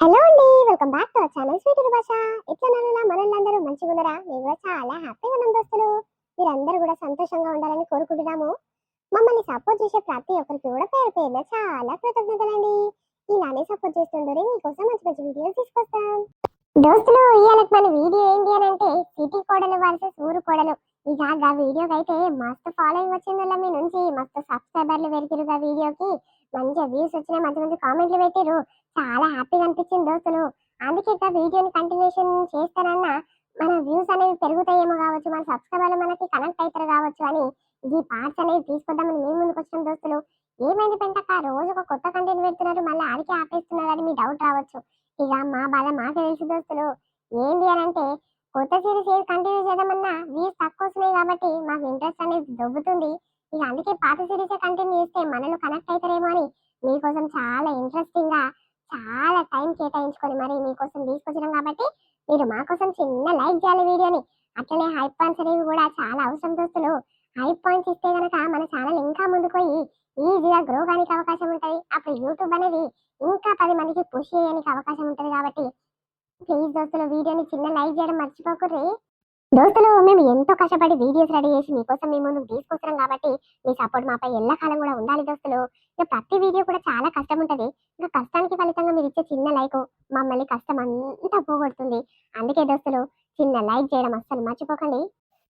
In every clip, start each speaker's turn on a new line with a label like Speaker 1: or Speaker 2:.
Speaker 1: Hello అండి welcome back to our channel sweet భాష ఎట్లా నన్నులా మనల్లందరూ మంచిగా ఉన్నారా? మేము కూడా చాలా హ్యాపీగా ఉన్నాం దోస్తులు. మీరందరూ కూడా సంతోషంగా ఉండాలని కోరుకుంటున్నాము. మమ్మల్ని సపోర్ట్ చేసే ప్రతి ఒక్కరికి కూడా పేరు పేరున చాలా కృతజ్ఞతలండి. ఇలానే సపోర్ట్ చేస్తుండరు మీకోసం మంచి మంచి వీడియోస్ తీసుకొస్తాం. దోస్తులు ఇవాళ మన వీడియో ఏంటి అని అంటే సిటీ కోడలు వర్సెస్ ఊరు కోడలు. ఇక ఆ వీడియోకి అయితే మస్తు ఫాలోయింగ్ వచ్చింది మీ నుంచి. మస్తు సబ్స్క్రైబర్లు పెరిగిరుగా వీడియోకి. మంచిగా వ్యూస్ వచ్చినాయి మంచి మంచి కామెంట్లు పెట్టిరు చాలా హ్యాపీగా అనిపించింది దోస్తులు. అందుకే ఇంకా వీడియోని కంటిన్యూషన్ చేస్తానన్న మన వ్యూస్ అనేవి పెరుగుతాయేమో కావచ్చు మన సబ్స్క్రైబర్లు మనకి కనెక్ట్ అవుతారు కావచ్చు అని ఈ పార్ట్స్ అనేవి తీసుకుందామని మేము ముందుకు వచ్చినాం దోస్తులు. ఏమైంది పెంటక్క? రోజు ఒక కొత్త కంటెంట్ పెడుతున్నారు మళ్ళీ ఆడికి ఆపేస్తున్నారు అని మీ డౌట్ రావచ్చు. ఇక మా బాధ మాకే తెలుసు దోస్తులు. ఏంటి అని అంటే కొత్త సిరీస్ ఏది కంటిన్యూ చేద్దామన్నా వ్యూస్ తక్కువ వస్తున్నాయి కాబట్టి మాకు ఇంట్రెస్ట్ అనేది దొబ్బుతుంది. ఇక అందుకే పాత సిరీస్ కంటిన్యూ చేస్తే మనలో కనెక్ట్ అవుతారేమో అని మీకోసం చాలా ఇంట్రెస్టింగ్గా చాలా టైం కేటాయించుకొని మరి మీకోసం తీసుకొచ్చినాం కాబట్టి మీరు మా కోసం చిన్న లైక్ చేయాలి వీడియోని. అట్లనే హైప్ పాయింట్స్ అనేవి కూడా చాలా అవసరం దోస్తులు. హైప్ పాయింట్స్ ఇస్తే కనుక మన ఛానల్ ఇంకా ముందుకు ఈజీగా గ్రో కానికి అవకాశం ఉంటుంది. అప్పుడు యూట్యూబ్ అనేది ఇంకా పది మందికి పుష్ చేయడానికి అవకాశం ఉంటుంది కాబట్టి ప్లీజ్ దోస్తులు వీడియోని చిన్న లైక్ చేయడం మర్చిపోకర్రీ. దోస్తులు మేము ఎంతో కష్టపడి వీడియోస్ రెడీ చేసి మీకోసం మీ ముందుకు తీసుకొస్తున్నాం కాబట్టి మీ సపోర్ట్ మాపై ఎల్లకాలం కూడా ఉండాలి దోస్తులు. ఇక ప్రతి వీడియో కూడా చాలా కష్టం ఉంటుంది ఇంకా కష్టానికి ఫలితంగా మీరు ఇచ్చే చిన్న లైక్ మమ్మల్ని కష్టం అంతా పోగొడుతుంది. అందుకే దోస్తులు చిన్న లైక్ చేయడం అస్సలు మర్చిపోకండి.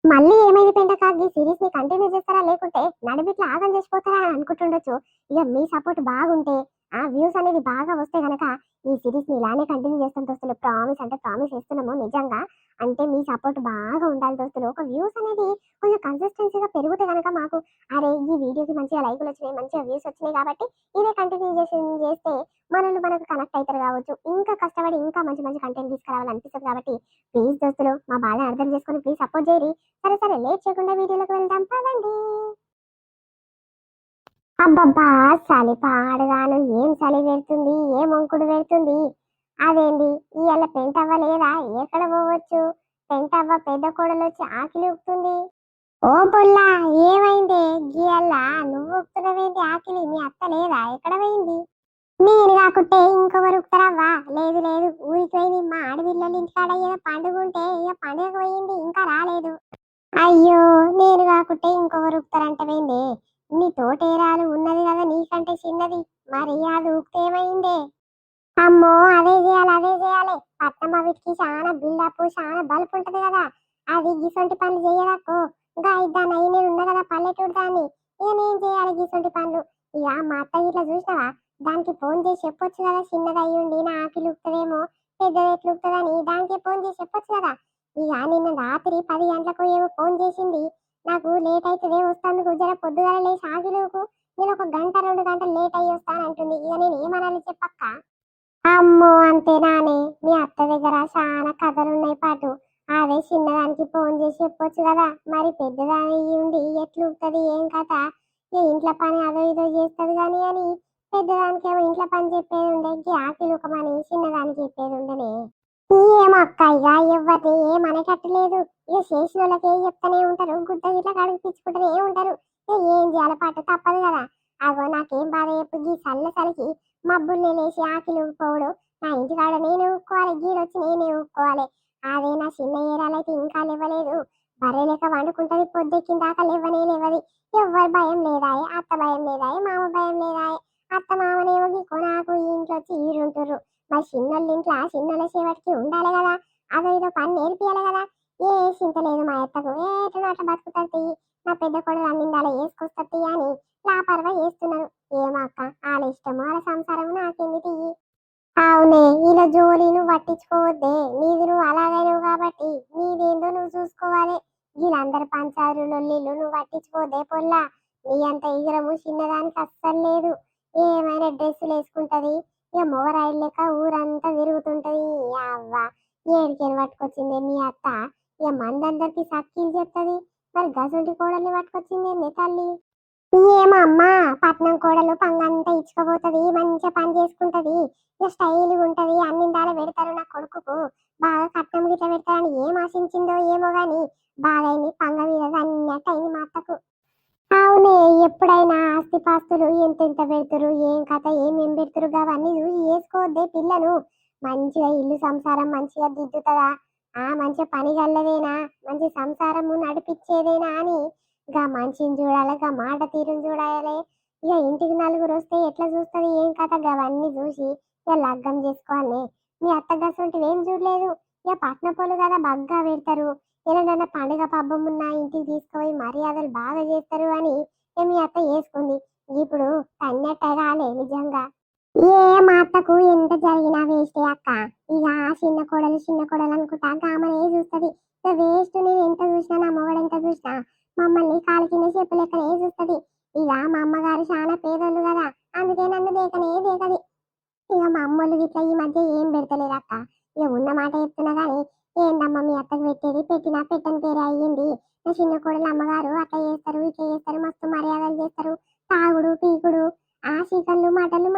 Speaker 1: మళ్ళీ ఏమైంది పెంటక? ఈ సిరీస్ని కంటిన్యూ చేస్తారా? లేకుంటే నడిమిట్లా ఆగం చేసిపోతారా అని అనుకుంటుండొచ్చు. ఇక మీ సపోర్ట్ బాగుంటే ఆ వ్యూస్ అనేది బాగా వస్తే గనక ఈ సిరీస్ని ఇలానే కంటిన్యూ చేస్తాం దోస్తులు. ప్రామిస్ అంటే ప్రామిస్ చేస్తున్నాము నిజంగా. అంటే మీ సపోర్ట్ బాగా ఉండాలి దోస్తులు. ఒక వ్యూస్ అనేది కొంచెం కన్సిస్టెన్సీగా పెరిగితే కనుక మాకు అరే ఈ వీడియోకి మంచిగా లైకులు వచ్చినాయి మంచిగా వ్యూస్ వచ్చినాయి కాబట్టి ఇదే కంటిన్యూ చేసి చేస్తే మనల్ని మనకు కనెక్ట్ అవుతారు కావచ్చు. ఇంకా కష్టపడి ఇంకా మంచి మంచి కంటెంట్ తీసుకురావాలని అనిపిస్తుంది కాబట్టి ప్లీజ్ దోస్తులు మా బాధ అర్థం చేసుకొని ప్లీజ్ సపోర్ట్ చేయండి. సరే సరే లేట్ చేయకుండా వీడియోలోకి వెళ్దాం. పదండి. అబ్బబ్బా చలి పాడుగాను. ఏం చలి పెడుతుంది? ఏం వంకుడు పెడుతుంది? అదేంది? ఇవాళ పెంటవ్వ లేదా ఎక్కడ పోవచ్చు? పెంటవ్వ పెద్ద కోడలు వచ్చి ఆకిలి ఉక్కుతుంది ఓ పొల్లా ఏమైంది? గీయల్లా నువ్వు ఉక్కుతున్నవేంటి ఆకిలి? మీ అత్త లేదా? ఎక్కడ పోయింది? నేను కాకుంటే ఇంకొకరు ఉక్కుతారవ్వా లేదు లేదు. ఊరికి పోయింది మా ఆడపిల్లలు ఇంటికాడ. ఏదో పండుగ ఉంటే ఇక పండుగ పోయింది. ఇంకా రాలేదు. అయ్యో నేను కాకుంటే ఇంకొకరు ఉపుతారంట పోయింది నీ తోటేరాలు ఉన్నది కదా నీకంటే చిన్నది. మరి అది ఊపితే ఏమైందే? అమ్మో అదే చేయాలి అదే చేయాలి. పట్నం వీటికి చాలా బిల్డప్ చాలా బల్బ్ ఉంటది కదా. అది గిసొంటి పనులు చేయరాకో. ఇంకా ఇద్దాను అయ్యి నేను ఉన్నా కదా పల్లెటూరు దాన్ని. ఇక నేను చేయాలి గిసొంటి పనులు. ఇక మా అత్త ఇట్లా చూసినావా? దానికి ఫోన్ చేసి చెప్పొచ్చు కదా చిన్నది అయ్యి ఉండి నా ఆకిలి ఉపుతుందేమో పెద్దది ఎట్లు ఉపుతుందని దానికి ఫోన్ చేసి చెప్పొచ్చు కదా. ఇక నిన్న రాత్రి పది గంటలకు ఏమో ఫోన్ చేసింది. నాకు లేట్ అవుతుందే వస్తాను జర పొద్దుగాల లేచి ఆగిలోకు నేను ఒక గంట రెండు గంటలు లేట్ అయ్యి వస్తానంటుంది ఇక నేను ఏమనాలి చెప్పక్క? అమ్మో అంతేనానే మీ అత్త దగ్గర చాలా కథలున్నాయి పాటు. అదే చిన్నదానికి ఫోన్ చేసి చెప్పొచ్చు కదా. మరి పెద్దదాని ఉండి ఎట్లుంటది ఏం కథ? ఏ ఇంట్లో పని అదో ఇదో చేస్తుంది కానీ అని. పెద్దదానికి ఏమో ఇంట్లో పని చెప్పేది ఉండే ఇంక ఆకిలుకమని చిన్నదానికి చెప్పేది ఉండనే. ఏమో అక్క ఇక ఎవరిని ఏమనేటట్టు ఇక చేసిన వాళ్ళకి ఏం చెప్తానే ఉంటారు. గుద్ద గిట్ల కడుగు పిచ్చుకుంటూనే ఉంటారు. ఇక ఏం చేయాలి పాట తప్పదు కదా. అగో నాకేం బాధ చెప్పు. ఈ చల్ల చలికి మబ్బుల్ని లేచి ఆకిలు ఊపుకోవడం. నా ఇంటికాడ నేను ఊక్కోవాలి. గీడొచ్చి నేనే ఊక్కోవాలి. అదే నా చిన్న ఏరాలైతే ఇంకా లేవలేదు. బర్రె లేక వండుకుంటది. పొద్దెక్కిన దాకా లేవనే లేవది. ఎవ్వరు భయం లేదాయే? అత్త భయం లేదాయే? మామ భయం లేదా నాకు ఈ ఇంట్లో మరి చిన్నోళ్ళ ఇంట్లో చిన్నోళ్ళ సేవటికి ఉండాలి కదా అదో ఇదో పని నేర్పియాలి కదా ఏ చింత లేదు మా ఎత్తకు ఏ అట్లా బతుకుతుంది నా పెద్ద కొడుకు అన్నిందాల వేసుకొస్తుంది అని లాపరవా చేస్తున్నాను ఏమో అక్క వాళ్ళ ఇష్టము వాళ్ళ సంసారం నాకేంది తీయి అవునే ఇలా జోలి నువ్వు పట్టించుకోవద్దే. నీది నువ్వు అలాగైనవు కాబట్టి నీదేందో నువ్వు చూసుకోవాలి. వీళ్ళందరి పంచారు లొల్లిలు నువ్వు పట్టించుకోవద్దే పొల్లా. నీ అంత ఈగరము చిన్నదానికి అస్సలు లేదు. ఏమైనా డ్రెస్సులు వేసుకుంటది ఇక మొగరాయిలు లెక్క ఊరంతా తిరుగుతుంటది. అవ్వ ఏడికేని పట్టుకొచ్చింది మీ అత్త? ఇక మందందరికి సక్కీలు చెప్తది. మరి గజుంటి కోడల్ని పట్టుకొచ్చింది నీ తల్లి? ఏమో అమ్మా పట్నం కోడలు పంగంతా ఇచ్చుకోబోతుంది మంచిగా పని చేసుకుంటది. స్టైల్గా ఉంటది అన్ని దాని పెడతారు నా కొడుకుకు. బాగా కట్నం గిట్ల పెడతారని ఏం ఆశించిందో ఏమో గాని బాగైంది పంగ మీద అన్నట్టు అయింది మా అత్తకు. అవునే ఎప్పుడైనా ఆస్తిపాస్తులు ఎంతెంత ఎంత పెడతారు ఏం కథ ఏమేం పెడతారు అవన్నీ చూసి చేసుకోవద్దే పిల్లను. మంచిగా ఇల్లు సంసారం మంచిగా దిద్దుతుందా? ఆ మంచిగా పని గల్లదేనా? మంచి సంసారము నడిపించేదేనా అని? ఇక మంచిని చూడాలి ఇక మాట తీరుని చూడాలి. ఇక ఇంటికి నలుగురు వస్తే ఎట్లా చూస్తుంది ఏం కథ? అవన్నీ చూసి ఇక లగ్గం చేసుకోవాలి. మీ అత్తగసంటివి ఏం చూడలేదు? ఇలా పట్నం పోలు కదా బగ్గా పెడతారు. ఏదైనా పండుగ పబ్బం ఉన్నా ఇంటికి తీసుకుపోయి మర్యాదలు బాగా చేస్తారు అని మీ అత్త వేసుకుంది ఇప్పుడు తన్నట్టే కాలే నిజంగా. ఏ మా అత్తకు ఎంత జరిగినా వేస్ట్ అక్క. ఇక చిన్న కోడలు చిన్న కోడలు అనుకుంటా గామనే చూస్తుంది. వేస్ట్ నేను ఎంత చూసినా నా మొగడు ఎంత చూసినా మమ్మల్ని కాలు కింద చెప్పు లెక్కనే చూస్తుంది. ఇక మా అమ్మగారు చాలా పేదోళ్ళు కదా అందుకే నన్ను దేకనే దేకది. ఇక మా అమ్మోళ్ళు ఇట్లా ఈ మధ్య ఏం పెడతలేదు అక్క. ఇక ఉన్న మాట చెప్తున్నా కానీ ఏందమ్మా మీ అత్తకు పెట్టేది? పెట్టినా పెట్టని పేరే అయ్యింది. నా చిన్న కోడలు అమ్మగారు అట్లా చేస్తారు ఇట్లా చేస్తారు మస్తు మర్యాదలు చేస్తారు. తాగుడు పీకుడు ఆ చికన్లు మాటలు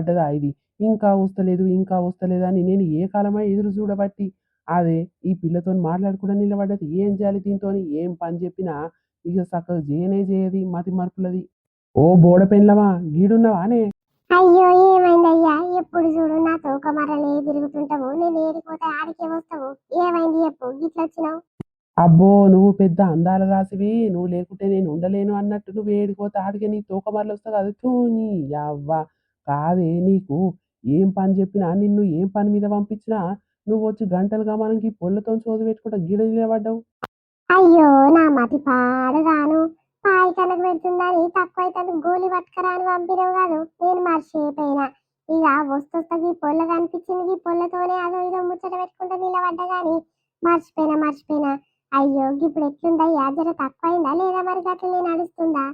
Speaker 2: నిలబడ్డదా ఇది? ఇంకా వస్తలేదు ఇంకా వస్తలేదు అని నేను ఏ కాలమై ఎదురు చూడబట్టి అదే ఈ పిల్లతో మాట్లాడుకుంటా నిలబడ్డది. ఏం చేయాలి దీంతో ఏం పని చెప్పినా ఇక చక్కగా చేయనే చేయది మతి మరుపులది. ఓ బోడ పెండ్లమా? గీడున్నావా అనే?
Speaker 1: అయ్యో ఏమైందయ్యా? ఎప్పుడు చూడు నా తోక మరలే తిరుగుతుంటావు. నేను ఏడిపోతే ఆడికే వస్తావు. ఏమైంది చెప్పు గిట్ల వచ్చినావు?
Speaker 2: అబ్బో నువ్వు పెద్ద అందాల రాసివి నువ్వు లేకుంటే నేను ఉండలేను అన్నట్టు నువ్వు ఏడిపోతే ఆడికే నీ తోకమరలు వస్తా కదా తూ నీ అవ్వ కాదే నీకు? ఏం పని చెప్పినా నిన్ను ఏం పని మీద పంపించినా నువ్వు వచ్చి గంటలుగా మనకి పొల్లతో చోదు పెట్టుకుంటా గిడ నిలబడ్డావు?
Speaker 1: అయ్యో నా మతి పాడుగాను. పాయి కనకు పెడుతుందని తక్కువ అయితే గోలి పట్టుకరా అని పంపినవు కాదు. నేను మర్చిపోయినా. ఇక వస్తొస్తకి పొల్ల కనిపించింది ఈ పొల్లతోనే అదో ఇదో ముచ్చట పెట్టుకుంటా నిలబడ్డా గాని మర్చిపోయినా మర్చిపోయినా. అయ్యో ఇప్పుడు ఎట్లుందా యాజర తక్కువైందా లేదా మరి గట్లనే నడుస్తుందా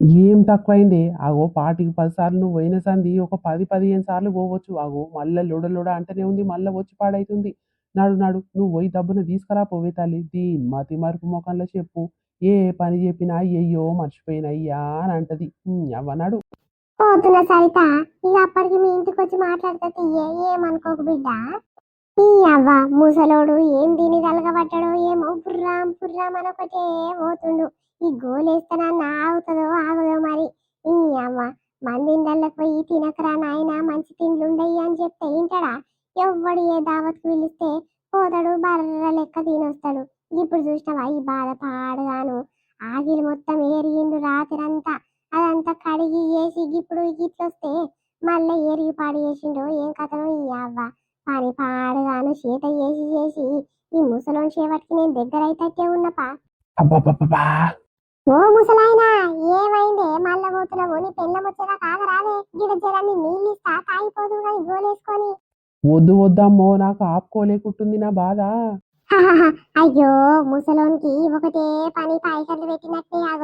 Speaker 2: ఏం తక్కువైంది? ఆగో పాటికి పది సార్లు నువ్వు పోయిన సంది ఒక పది పదిహేను సార్లు పోవచ్చు. ఆగో మళ్ళీ లొడ లోడ అంటేనే ఉంది మళ్ళీ వచ్చి పాడైతుంది. నాడు నాడు నువ్వు పోయి డబ్బును తీసుకురా పోవే తల్లి. దీని మతి మరుపు ముఖంలో చెప్పు. ఏ పని చెప్పినా అయ్యో మర్చిపోయినయ్యా అని అంటది. అవ్వనాడు
Speaker 1: పోతున్న సరిత. ఇక అప్పటికి మీ ఇంటికి వచ్చి మాట్లాడితే తీయే. ఏమనుకోకు బిడ్డ? ఈ అవ్వ ముసలోడు ఏం దీని తలగబడ్డాడో ఏమో పుర్రాం పుర్రాం అనొకటే పోతుండు. ఈ గోలేస్తానన్న ఆగుతుందో ఆగుదో మరి? ఈ అవ్వ మందిండళ్ళకి పోయి తినకరా నాయన మంచి తిండ్లు ఉండయి అని చెప్తే ఇంటడా? ఎవ్వడు ఏ దావత్కు పిలిస్తే పోతాడు బర్ర లెక్క తినొస్తాడు. ఇప్పుడు చూసినావా ఈ బాధ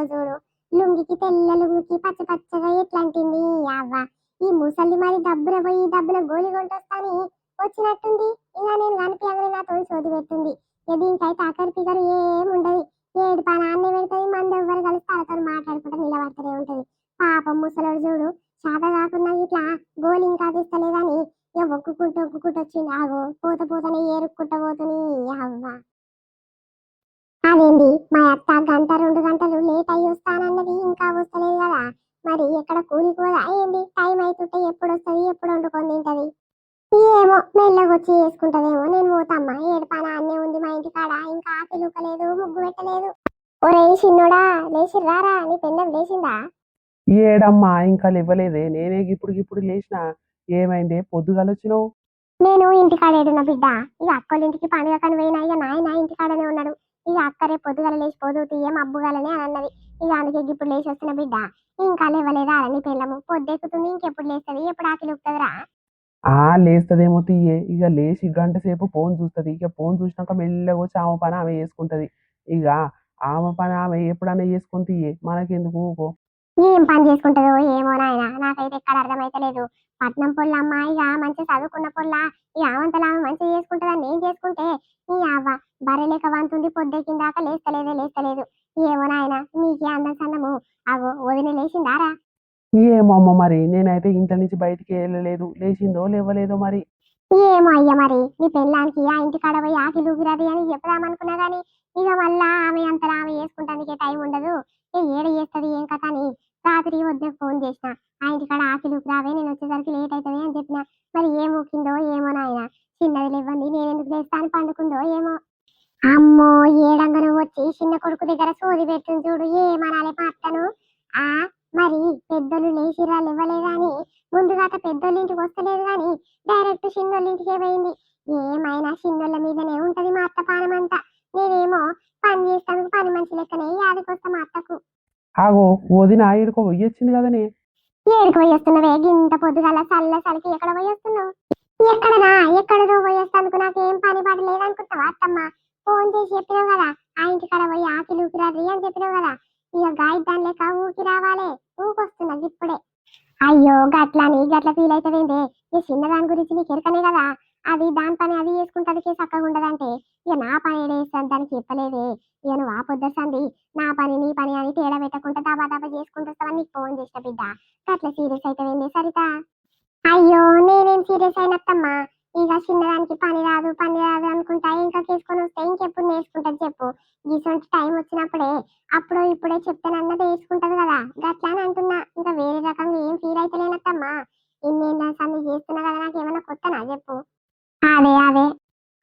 Speaker 1: పెట్టినట్టే చూడు లుంగికి తెల్ల లుంగికి పచ్చ పచ్చగా ఎట్లాంటింది? అవ్వ ఈ ముసలి మరి డబ్బున పోయి డబ్బున గోలి కొంటొస్తాని వచ్చినట్టుంది. ఇలా నేను కనిపించగానే నాతో సోది పెట్టింది. ఇక దీనికైతే ఆఖరి ఫిగర్ ఏముండదు ఏడు పని అన్నే పెడుతుంది మంది ఎవ్వరు కలిసి తనతో మాట్లాడుకుంటూ నిలబడుతూనే ఉంటుంది. పాపం ముసలోడు చూడు చేత కాకుండా ఇట్లా గోలు ఇంకా తీస్తలేదని ఇక ఒక్కుకుంటూ ఒక్కుకుంటూ వచ్చింది. ఆగో పోత పోతనే ఏరుక్కుంటూ పోతుంది అవ్వ అదేంది? మా అత్త గంట రెండు గంటలు లేట్ అయ్యి వస్తానన్నది ఇంకా వస్తలేదు కదా. మరి ఎక్కడ కూలికి పోదా? ఏంది? టైం అవుతుంటే ఎప్పుడు వస్తుంది ఎప్పుడు వండుకొని తింటది? ఏమో మెల్లగొచ్చి వేసుకుంటదేమో నేను పోతమ్మా. ఏడు పని అన్నే ఉంది మా ఇంటి కాడ ఇంకా ఆకలి లేదు ముగ్గు పెట్టలేదు. ఒరే చిన్నోడా లేచి రారా నీ పెండం లేచిందా?
Speaker 2: ఏడమ్మా ఇంకా లేవలేదే. నేనే ఇప్పుడు ఇప్పుడు లేచిన. ఏమైందే? పొద్దుగాల వచ్చినావు?
Speaker 1: నేను ఇంటికాడ ఏడున్న బిడ్డ. ఇక అక్కోళ్ళ ఇంటికి పండుగ కని పోయినా. ఇక నాయన ఇంటికాడనే ఉన్నాడు. ఇక అక్కరే పొద్దుగాల లేచి పోదు తీయం అబ్బుగాలని అని అన్నది. ఇక అందుకే ఇప్పుడు లేచి వస్తున్న బిడ్డ ఇంకా లేవలేదా అని పిల్లము పొద్దెక్కుతుంది ఇంకెప్పుడు లేస్తుంది? ఎప్పుడు ఆకలి ఉక్కుతుందిరా
Speaker 2: ఆ లేస్తదేమో తీయే. ఇక లేచి గంట సేపు ఫోన్ చూస్తుంది. ఇక ఫోన్ చూసినాక మెల్లగా వచ్చి ఆమె పని ఆమె చేసుకుంటది. ఇక ఆమె పని ఆమె ఎప్పుడైనా చేసుకుని తీయే. మనకెందుకు ఊకో?
Speaker 1: ఏం పని చేసుకుంటుందో ఏమో నాయన. నాకైతే ఎక్కడ అర్థమైతలేదు పట్నం పొల్ల అమ్మాయిగా మంచి చదువుకున్న పొల్ల ఈ ఆవంతలా మంచిగా చేసుకుంటుందని నేను చేసుకుంటే ఈ అవ్వ బర్రెలేక వంతుంది పొద్దెక్కిందాక లేస్తలేదే లేస్తలేదు. ఏమో నాయన మీకే అందం సందము అగో వదిన లేచిందారా?
Speaker 2: ఏమో అమ్మ మరి నేనైతే ఇంట్లో నుంచి బయటికి వెళ్ళలేదు. లేచిందో లేవలేదో మరి.
Speaker 1: ఏమో అయ్య మరి నీ పెళ్ళానికి ఆ ఇంటి కాడ పోయి ఆకి లూగిరది అని చెప్దామనుకున్నా గానీ ఇక మళ్ళా ఆమె అంతలా ఆమె చేసుకుంటానికి టైం ఉండదు. ఏడ చేస్తుంది ఏం కథ అని రాత్రి వద్దే ఫోన్ చేసిన. ఆ ఇంటి కాడ ఆకి నేను వచ్చేసరికి లేట్ అవుతుంది అని చెప్పిన. మరి ఏం ఊకిందో ఏమో నాయన. చిన్నది లేవండి నేను ఎందుకు చేస్తాను పండుకుందో ఏమో. అమ్మో ఏడంగను వచ్చి చిన్న కొడుకు దగ్గర సోది పెట్టిన చూడు ఏమనాలి మా అత్తను ఆ మరి పెద్దలు లేచిరా ఇవ్వలేదు అని? ముందుగా పెద్దోళ్ళ ఇంటికి వస్తలేదు కానీ డైరెక్ట్ చిన్నోళ్ళ ఇంటికే పోయింది. ఏమైనా చిన్నోళ్ళ మీదనే ఉంటది మా అత్త పానమంతా నేనేమో పని చేస్తాను పని మనిషి లెక్కనే యాదికొస్తా అత్తకు.
Speaker 2: ఆగో వదిన ఆయుడుకో పోయొచ్చింది కదనే.
Speaker 1: ఏడికి పోయేస్తున్నావే గింత పొద్దుగల చల్ల చలికి ఎక్కడ పోయేస్తున్నావు? ఎక్కడనా ఎక్కడదో పోయేస్తానుకు నాకేం పని పని లేదనుకుంటావా అత్తమ్మ? ఫోన్ చేసి చెప్పినావు కదా ఆ ఇంటి కాడ పోయి ఆకిలి ఊకిరాది అని చెప్పినావు కదా. ఇక గాయద్దాని లెక్క ఊకి రావాలే ఊకొస్తున్నా ఇప్పుడే. అయ్యో గట్లని గట్ల ఫీల్ అవుతావేందే ఈ చిన్నదాని గురించి నీకు ఎరకనే కదా. అది దాని పని అది చేసుకుంటదికి చక్కగా ఉండదంటే. ఇక నా పని ఏడేస్తాను దానికి చెప్పలేదే. ఇక నువ్వు ఆ పొద్దుసంది నా పని నీ పని అని తేడా పెట్టకుండా దాబా దాబా చేసుకుంటూ నీకు ఫోన్ చేసిన బిడ్డ. అట్లా సీరియస్ అయితేవేంది సరిత. అయ్యో నేనేం సీరియస్ అయినత్తమ్మా? ఇక చిన్నదానికి పని రాదు పని రాదు అనుకుంటా ఇంకా తీసుకొని వస్తే ఇంకెప్పుడు నేర్చుకుంటుంది చెప్పు. గీసొంటి టైం వచ్చినప్పుడే అప్పుడు ఇప్పుడే చెప్తానన్నది వేసుకుంటది కదా. గట్లా అని అంటున్నా. ఇంకా వేరే రకంగా ఏం ఫీల్ అయితేలేనత్తమ్మా. ఇన్నేళ్ళ సంది చేస్తున్నా కదా నాకు ఏమైనా కొత్తనా చెప్పు? అదే అదే.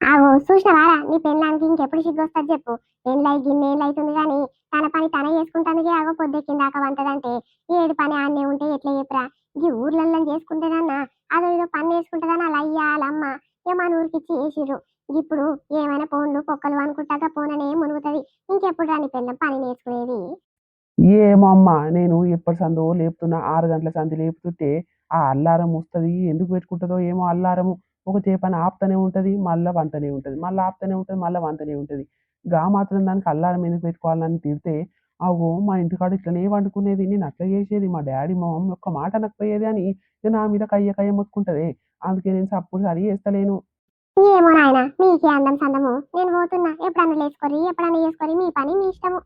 Speaker 1: ఆగో చూసినవారా నీ పెళ్ళానికి ఇంకెప్పుడు సిగ్గు వస్తుంది చెప్పు. పెళ్ళై గిన్నేళ్ళు అవుతుంది కానీ తన పని తనే చేసుకుంటానికి ఆగో పొద్దెక్కిందాక వంటదంటే. ఏడు పని ఆన్నే ఉంటే ఎట్లా చెప్పరా? ఈ ఊర్లలో చేసుకుంటేదన్నా అదో ఏదో పని నేర్చుకుంటుందని అలా అయ్యాలమ్మ ఇక మన ఊరికి ఇచ్చి వేసిర్రు ఇప్పుడు ఏమైనా ఫోన్లు పొక్కలు అనుకుంటాక పోననే మునుగుతుంది. ఇంకెప్పుడు రాని పెళ్ళం పని నేర్చుకునేది?
Speaker 2: ఏమో నేను ఎప్పటి సందో లేపుతున్నా ఆరు గంటల సంది లేపుతుంటే ఆ అల్లారం వస్తుంది ఎందుకు పెట్టుకుంటుందో ఏమో అల్లారము. ఒక చేపని ఆపుతూనే ఉంటుంది మళ్ళీ వంతనే ఉంటుంది. మళ్ళీ ఆపుతూనే ఉంటుంది మళ్ళీ వంతనే ఉంటుంది. గా మాత్రం దానికి అల్లారం ఎందుకు పెట్టుకోవాలని తిడితే అవు మా ఇంటికాడ ఇట్లనే వండుకునేది నేను అట్లా చేసేది మా డాడీ మా మమ్మీ ఒక్క మాట అనకపోయేది అని ఇక నా మీద కయ్య కయ్య మొత్తుకుంటది. అందుకే నేను సప్పుడు సరి చేస్తలేను.
Speaker 1: ఏమో నాయన మీకే అందం సందము. నేను పోతున్నా. ఎప్పుడన్నా ఎప్పుడన్నా చేసుకోరి మీ పని మీ ఇష్టము.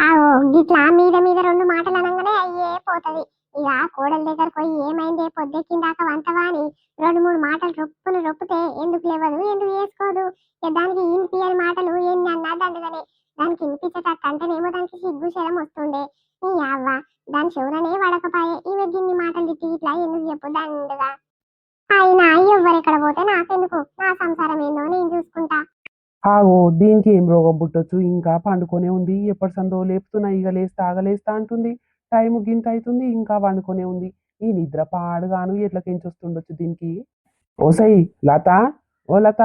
Speaker 1: ఆవో గిట్లా మీద మీద రెండు మాటలు అనగానే అయ్యే పోతది. ఇక కోడల దగ్గర పోయి ఏమైందే? పొద్దెక్కిందాక వంటవా అని రెండు మూడు మాటలు రొప్పులు రొప్పితే ఎందుకు లేవదు? ఎందుకు వేసుకోదు? దానికి ఇన్పియని మాటలు ఎన్ని అన్నా దండగనే దానికి వినిపించేటట్టు అంటేనేమో దానికి సిగ్గు శరం వస్తుండే. ఈ అవ్వ దాని చెవులనే వడకపాయే. ఇవి గిన్ని మాటలు తిట్టి ఇట్లా ఎందుకు చెప్పు దండగా? అయినా ఎవ్వరెక్కడ పోతే నాకెందుకు? నా సంసారం ఏందో నేను చూసుకుంటా.
Speaker 2: ఆగో దీనికి ఏం రోగం పుట్టొచ్చు? ఇంకా పండుకొనే ఉంది. ఎప్పటి సందో లేపుతున్నా ఇక లేస్తా ఆగలేస్తా అంటుంది. టైం గింత అవుతుంది ఇంకా వండుకొనే ఉంది. ఈ నిద్ర పాడుగాను ఎట్లా వస్తుండొచ్చు దీనికి. ఓసై లత ఓ లత.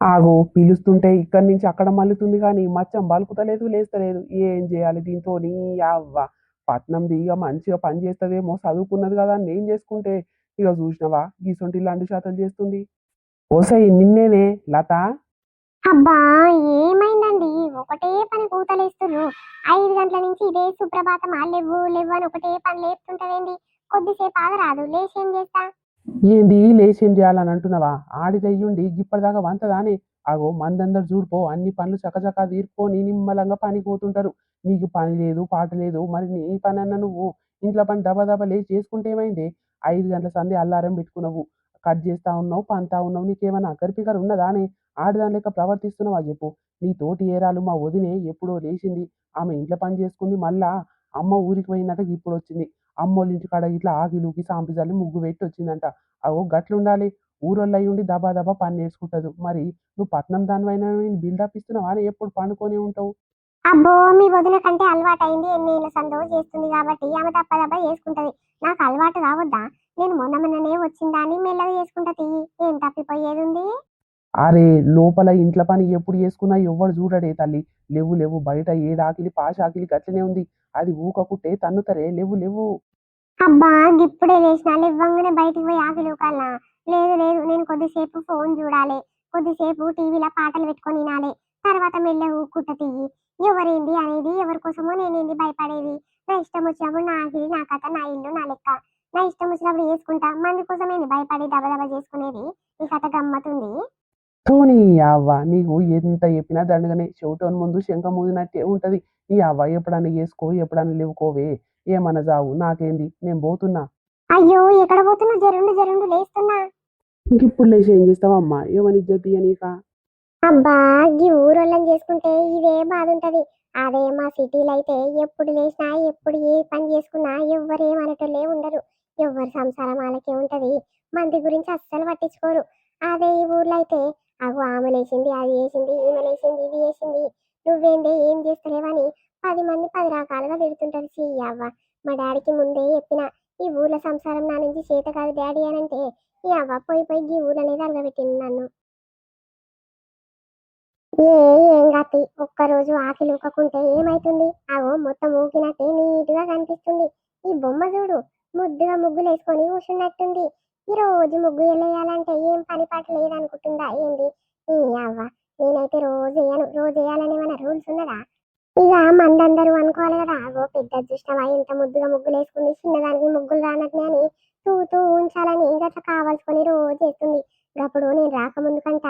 Speaker 2: ఆగో పిలుస్తుంటే ఇక్కడి నుంచి అక్కడ మల్లుతుంది కానీ మచ్చం బలుకుతలేదు లేస్తలేదు. ఏం చేయాలి దీంతో నీ అవ్వ పట్నంది ఇక మంచిగా పని చేస్తుందేమో చదువుకున్నది కదా నేను చేసుకుంటే. ఇక చూసినవా? గీసొంటి ఇలాంటి శాతం చేస్తుంది. ఓసై నిన్నేనే లత.
Speaker 1: అబ్బా ఒకటే పని కూతలేస్తున్నారు ఐదు గంటల నుంచి ఇదే సుప్రభాతం లేవు లేవు అని ఒకటే పని లేపుతుంటవేంది? కొద్దిసేపు ఆగరాదు లేచేం చేస్తా?
Speaker 2: ఏంది లేచేం చేయాలని అంటున్నావా? ఆడిదయ్యుండి ఇప్పటిదాకా వంతదానే. ఆగో మందందరు చూడిపో అన్ని పనులు చకచకా తీర్చుకొని నిమ్మలంగా పనికి పోతుంటారు. నీకు పని లేదు పాట లేదు మరి నీ పని అన్న నువ్వు. ఇంట్లో పని దబా లేచి చేసుకుంటే ఏమైంది? ఐదు గంటల సంధి అల్లారం పెట్టుకున్నావు. కట్ చేస్తా ఉన్నావు పంతా ఉన్నావు నీకేమైనా అకరిపికర్ ఉన్నదా అని ఆడదాని లెక్క ప్రవర్తిస్తున్నావా చెప్పు. నీ తోటి ఏరాలు మా వదినే ఎప్పుడో లేచింది. ఆమె ఇంట్లో పని చేసుకుంది. మళ్ళా అమ్మ ఊరికి పోయిందట ఇప్పుడు వచ్చింది. అమ్మోళ్ళ ఇంటికాడ ఇట్లా ఆగిలుకి సాంపిజాలి ముగ్గు పెట్టి వచ్చిందంట. అవో గట్లుండాలి. ఊరోళ్ళు అయి ఉండి దబా దబా పని నేర్చుకుంటదు. మరి నువ్వు పట్నం దానివైనా బిల్డప్ ఇస్తున్నావా? అని ఎప్పుడు పండుకొని ఉంటావు?
Speaker 1: అబ్బో మీ వదిన కంటే అలవాటు అయింది ఎన్ని సందో చేస్తుంది కాబట్టి ఆమె తప్పదబ్బా చేసుకుంటది. నాకు అలవాటు కావద్దా నేను మొన్న మొన్ననే వచ్చిందాన్ని మెల్లగా చేసుకుంటా తీయి. ఏం తప్పిపోయేది ఉంది
Speaker 2: అరే లోపల ఇంట్లో పని ఎప్పుడు చేసుకున్నా ఎవ్వడు చూడడే తల్లి. లేవు లేవు బయట ఏడాకిలి పాషాకిలి గట్లనే ఉంది. అది ఊకకుట్టే తన్నుతరే. లేవు లేవు.
Speaker 1: అబ్బా ఇప్పుడే లేచిన ఇవ్వంగానే బయటికి పోయి ఆకలి కల్లా లేదు లేదు నేను కొద్దిసేపు ఫోన్ చూడాలి. కొద్దిసేపు టీవీలో పాటలు పెట్టుకొని వినాలి తర్వాత మెల్ల ఊక్కుట్ట తీయి ఎవరేంది అనేది ఎవరి కోసమో నేనేంది భయపడేది? నా ఇష్టం వచ్చినప్పుడు నా ఆకలి నా కథ నా ఇల్లు నా లెక్క. నా ఇష్టం వచ్చినప్పుడు చేసుకుంటా. మంది కోసమేంది భయపడి దబదబ చేసుకునేది? ఈ కథ గమ్మతుంది.
Speaker 2: తోని అవ్వ నీకు ఎంత చెప్పినా దండగానే. చెవిటోని ముందు శంఖ మూదినట్టే ఉంటది. ఈ అవ్వ ఎప్పుడన్నా చేసుకో ఎప్పుడన్నా లేవుకోవే. ఏమన్నా జావు నాకేంది? నేను పోతున్నా.
Speaker 1: అయ్యో ఎక్కడ పోతున్నా జరుండు జరుండు లేస్తున్నా.
Speaker 2: ఇంక ఇప్పుడు లేచి ఏం చేస్తావమ్మా ఏమని ఇజ్జత్ నీక?
Speaker 1: అబ్బా గీ ఊరోళ్ళని చేసుకుంటే ఇదే బాధ ఉంటది అదే మా సిటీలో అయితే ఎప్పుడు లేచినా ఎప్పుడు ఏ పని చేసుకున్నా ఎవ్వరు ఏమనేటోళ్ళే ఉండరు. ఎవ్వరి సంసారం వాళ్ళకే ఉంటది. మంది గురించి అస్సలు పట్టించుకోరు. అదే ఈ ఊర్లో అయితే అగో ఆమె లేచింది అది వేసింది ఈమె లేచింది ఇది వేసింది. నువ్వేందే ఏం చేస్తలేవని పది మంది పది రకాలుగా తిడుతుంటారు సీ అవ్వ. మా డాడీకి ముందే చెప్పిన ఈ ఊర్ల సంసారం నా నుంచి చేత కాదు డాడీ అని అంటే ఈ అవ్వ పోయి పోయి ఈ ఊర్లోనే అలగబెట్టింది నన్ను. ఏ ఏం గతి? ఒక్కరోజు ఆకిలి ఊకకుంటే ఏమైతుంది? అగో మొత్తం ఊకినట్టే నీట్గా కనిపిస్తుంది. ఈ బొమ్మ చూడు ముద్దుగా ముగ్గులు వేసుకొని కూర్చున్నట్టుంది. ఈ రోజు ముగ్గు వేయాలంటే ఏం పని పాట లేదనుకుంటుందా ఏంది? ఈ అవ్వ నేనైతే రోజు వేయను. రోజు వేయాలని ఏమైనా రూల్స్ ఉన్నదా? ఇక మందందరూ అనుకోవాలి కదా. అగో పెద్ద అదృష్టమా ఇంత ముద్దుగా ముగ్గులు వేసుకుంది. చిన్నదానికి ముగ్గులు రానట్నే అని తూతూ ఉంచాలని ఇంకా కావాల్సుకొని రోజు వేస్తుంది. అప్పుడు నేను రాకముందు కంట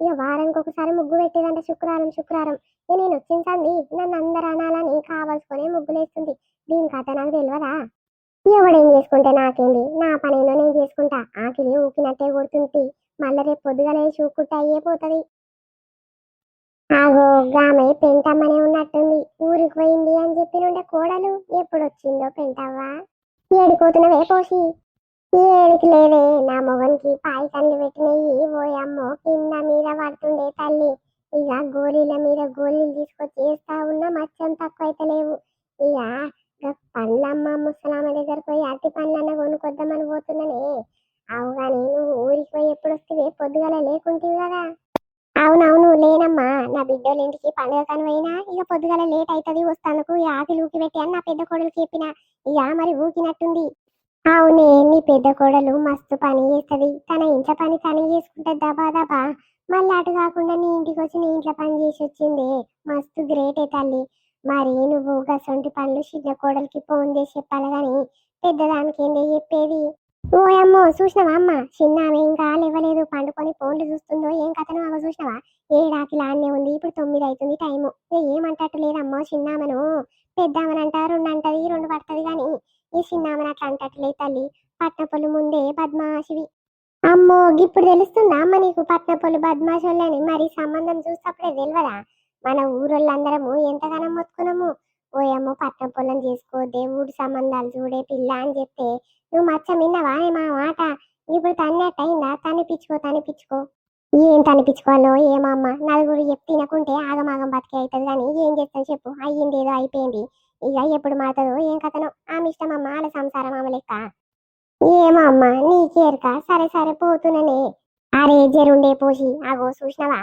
Speaker 1: ఇక వారానికి ఒకసారి ముగ్గు పెట్టేదంట శుక్రవారం శుక్రవారం. నేను వచ్చింది నన్ను అందరు అనాలని కావాల్సుకొని ముగ్గులేస్తుంది దీని కథ నాకు తెలియదా ఎవడేం చేసుకుంటే నాకేంది? నా పనేందో నేను చేసుకుంటా. ఆకిలి ఊకినట్టే కొడుతుంది మళ్ళీ రేపు పొద్దుగానే చూకుంటే అయ్యే పోతుంది. ఆగో గామె పెంటమ్మనే ఉన్నట్టుంది. ఊరికి పోయింది అని చెప్పి ఉండే కోడలు. ఎప్పుడు వచ్చిందో పెంటవ్వ? ఏడిపోతున్నవే పోసి. ఏడికి లేవే నా మొగనికి పాయసాన్ని పెట్టినయి ఓయమ్మో కింద మీద పడుతుండే తల్లి. ఇక గోళీల మీద గోళీలు తీసుకొచ్చి వేస్తా ఉన్నా మచ్చం తక్కువ అయితే లేవు ఇక పండ్లమ్మ ముసలామ దగ్గర పోయి అట్టి పండ్లన్న కొనుక్కొద్దామని పోతున్నానే. అవు కానీ నువ్వు ఊరికి పోయి ఎప్పుడు వస్తే పొద్దుగల లేకుంటివి కదా. అవునవును లేనమ్మా. నా బిడ్డోళ్ళ ఇంటికి పండుగ కనువైనా ఇక పొద్దుగల లేట్ అవుతుంది వస్తానుకు ఈ ఆకిలి ఊకి పెట్టి అని నా పెద్ద కోడలు చెప్పిన. ఇక మరి ఊకినట్టుంది. అవునే నీ పెద్ద కోడలు మస్తు పని చేస్తది. తన ఇంట్లో పని తనే చేసుకుంటుంది దబా దబా. మళ్ళీ అటు కాకుండా నీ ఇంటికి వచ్చి నీ ఇంట్లో పని చేసి వచ్చిందే మస్తు గ్రేటే తల్లి. మరి నువ్వు గసొంటి పనులు చిన్న కోడలికి ఫోన్ చేసి చెప్పాలి గాని పెద్దదానికి ఏంటి చెప్పేది? ఓయమ్మో అమ్మో చూసినావా అమ్మ? చిన్న ఆమె ఇంకా లేవలేదు. పండుకొని ఫోన్లు చూస్తుందో ఏం కథను అవ చూసినావా? ఏడాకి లాన్నే ఉంది. ఇప్పుడు తొమ్మిది అవుతుంది టైము. ఏమంటట్టు లేదమ్మో చిన్నామను? పెద్దామనంట రెండు అంటది రెండు పడుతుంది కానీ ఈ చిన్నామని అట్లా అంటట్లేదు తల్లి. పట్నపొలు ముందే బద్మాషివి. అమ్మో ఇప్పుడు తెలుస్తుందా అమ్మ నీకు పట్నపొలు బద్మాషోళ్ళని? మరి సంబంధం చూసినప్పుడే తెలియదా మన ఊరోళ్ళందరము ఎంతగానో మొత్తుకున్నాము? ఓయమ్మో పట్నం పొలం చేసుకో దేవుడి సంబంధాలు చూడే పిల్ల అని చెప్తే నువ్వు మచ్చ మిన్నవా? మా మాట ఇప్పుడు తన్నట్టు అయిందా? తనిపించుకో తనిపించుకో ఏం తనిపించుకోవాలో ఏమమ్మ నలుగురు చెప్పి తినకుంటే ఆగమాగం బతికే అవుతుంది కానీ ఏం చేస్తాను చెప్పు. అయ్యింది ఏదో అయిపోయింది. ఇక ఎప్పుడు మారుతుందో ఏం కథనో. ఆమె ఇష్టమమ్మ వాళ్ళ సంసారం ఆమె లెక్క. ఏమో అమ్మ చేరుక సరే సరే పోతున్ననే. అరే జరుండే పోసి ఆగో చూసినవా?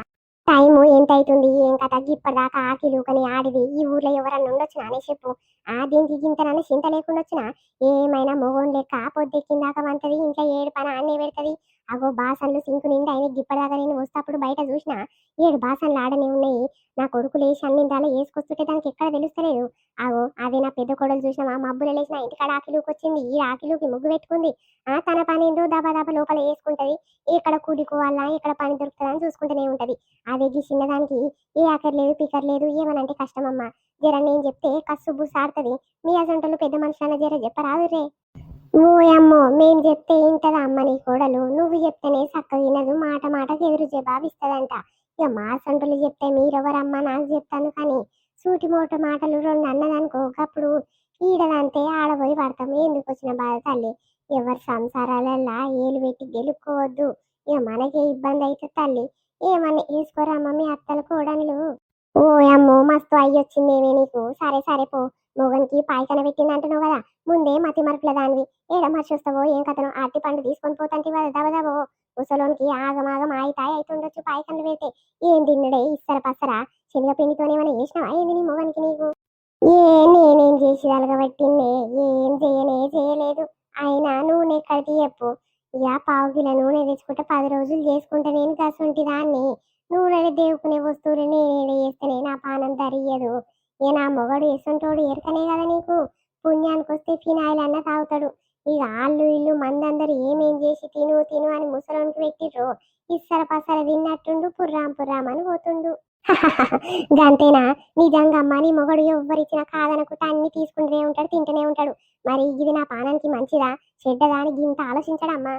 Speaker 1: టైము ఎంత అవుతుంది ఏం కథ? ఇప్పటిదాకా ఆకిలు కానీ ఆడిది. ఈ ఊర్లో ఎవరన్నా ఉండొచ్చునా? అనే చెప్పు. ఆ దీనికి గింతనని చింత లేకుండా వచ్చినా ఏమైనా మొగోన్ లెక్క పొద్దెక్కిందాక వంటది ఇంకా ఏడు పని అన్నే పెడుతుంది. అగో బాసన్లు సింకు నిండా ఆయన గిప్పటిదాకా నేను వస్తప్పుడు బయట చూసిన ఏడు బాసన్లు ఆడనే ఉన్నాయి. నా కొడుకు లేచి అన్ని దాని వేసుకొస్తుంటే దానికి ఎక్కడ తెలుస్తలేదు. అగో అదే నా పెద్ద కొడలు చూసినా మబ్బులు లేచిన ఇంటికాడ ఆకిలోకి వచ్చింది ఈ ఆకిలోకి ముగ్గు పెట్టుకుంది. ఆ తన పని ఏందో దబా దబా లోపల వేసుకుంటది ఇక్కడ కూడుకోవాలా ఇక్కడ పని దొరుకుతుందని చూసుకుంటూనే ఉంటది. అదే చిన్నదానికి ఏ ఆకర్ లేదు పికర్ లేదు ఏమనంటే కష్టమమ్మా. జర నేను చెప్తే కస్సు బుస్సాడుతుంది మీ అసంటలు పెద్ద మనిషి జర చెప్పరాదు రే ఓయమ్మో మేం చెప్తే ఇంటదా అమ్మ నీ కోడలు? నువ్వు చెప్తేనే చక్క వినదు మాట మాటకి ఎదురు జవాబిస్తుందంట. ఇక మా సొంటలు చెప్తే మీరెవరమ్మా నాకు చెప్తాను కానీ సూటి మోట మాటలు రెండు అన్నదనుకో ఒకప్పుడు ఈడదంతే ఆడబోయి పడతాం. ఎందుకు వచ్చిన బాధ తల్లి? ఎవరి సంసారాలల్లా ఏలు పెట్టి గెలుక్కోవద్దు ఇక మనకే ఇబ్బంది అయితే తల్లి. ఏమని వేసుకోరమ్మ మీ అత్తలు కోడన్లు ఓ అమ్మో మస్తు అయ్యొచ్చిందేమే నీకు? సరే సరే పో. మోగన్కి పాయకన పెట్టింది అంటున్నావు కదా? ముందే మతి మరపుల దానివి. ఏడ మర్చి ఏం కథను? అట్టి పండు తీసుకొని పోతాంటి దబదబో ముసలోనికి ఆగమాగం ఆయితాయి అవుతుండొచ్చు పాయకన్లు పెడితే. ఏం తిన్నడే? ఇస్తర పసరా శనగపిండితోనే ఏమైనా చేసినావా ఏంది నీ మోగన్కి నీకు? ఏ నేనేం చేసి అలగబట్టిందే ఏం చేయనే చేయలేదు. అయినా నువ్వు నెక్కడికి చెప్పు ఇక పావు కిలో నూనె తెచ్చుకుంటే పది రోజులు చేసుకుంటే నేను కసుంటి దాన్ని. నూనె దేవుకునే వస్తువులు నేనే చేస్తేనే నా పానం తరియదు ఏ నా మొగడు వేసుంటోడు ఎరకనే కదా నీకు? పుణ్యానికి వస్తే ఫినాయిల్ అన్న తాగుతాడు. ఇక ఆళ్ళు ఇల్లు మందందరూ ఏమేం చేసి తిను తిను అని ముసలోనికి పెట్టిర్రు ఇస్సర పసర తిన్నట్టుండు పుర్రాం పుర్రాం అని పోతుండు. అంతేనా నిజంగా అమ్మ నీ మొగడు ఎవ్వరిచ్చినా కాదనుకుంటే అన్ని తీసుకుంటూనే ఉంటాడు తింటూనే ఉంటాడు. మరి ఇది నా పానానికి మంచిదా? చెడ్డదా అని ఇంత ఆలోచించడమ్మా.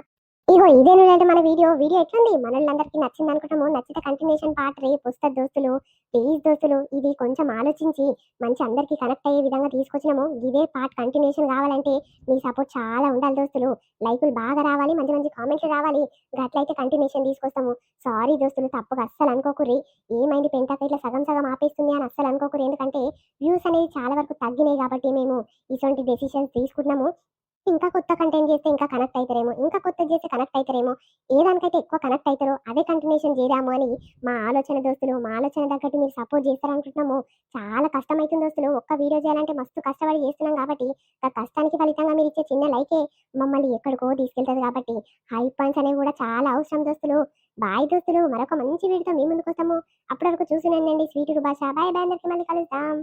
Speaker 1: ఇగో ఇదేనంటే మన వీడియో. వీడియో ఎట్లుంది మనోళ్ళందరికీ నచ్చింది అనుకుంటాము. నచ్చితే కంటిన్యూషన్ పార్ట్ రేపు వస్తుంది దోస్తులు ప్లీజ్ దోస్తులు ఇది కొంచెం ఆలోచించి మంచి అందరికీ కనెక్ట్ అయ్యే విధంగా తీసుకొచ్చినాము. ఇదే పార్ట్ కంటిన్యూషన్ కావాలంటే మీ సపోర్ట్ చాలా ఉండాలి దోస్తులు. లైకులు బాగా రావాలి మంచి మంచి కామెంట్లు రావాలి. గట్లయితే కంటిన్యూషన్ తీసుకొస్తాము. సారీ దోస్తులు తప్పుగా అస్సలు అనుకోకుర్రి. ఏమైంది? పెంటాక ఇట్లా సగం సగం ఆపేస్తుంది అని అస్సలు అనుకోకూడదు ఎందుకంటే వ్యూస్ అనేది చాలా వరకు తగ్గినాయి కాబట్టి మేము ఇటువంటి డెసిషన్స్ తీసుకుంటున్నాము. ఇంకా కొత్త కంటెంట్ చేస్తే ఇంకా కనెక్ట్ అవుతారేమో ఇంకా కొత్త చేస్తే కనెక్ట్ అవుతారేమో ఏదానికైతే ఎక్కువ కనెక్ట్ అవుతారో అదే కంటిన్యూషన్ చేద్దాము అని మా ఆలోచన దోస్తులు మా ఆలోచన తగ్గట్టు మీరు సపోర్ట్ చేస్తారనుకుంటున్నాము. చాలా కష్టమవుతుంది దోస్తులు ఒక్క వీడియో చేయాలంటే మస్తు కష్టపడి చేస్తున్నాం కాబట్టి ఆ కష్టానికి ఫలితంగా మీరు ఇచ్చే చిన్న లైకే మమ్మల్ని ఎక్కడికో తీసుకెళ్తుంది కాబట్టి హై పాయింట్స్ అనేవి కూడా చాలా అవసరం దోస్తులు. బాయ్ దోస్తులు మరొక మంచి వీడితో మీ ముందుకు వస్తాము అప్పటి వరకు చూసి స్వీట్ భాష బాయ్ బాయ్ అందరికీ మళ్ళీ కలుద్దాం.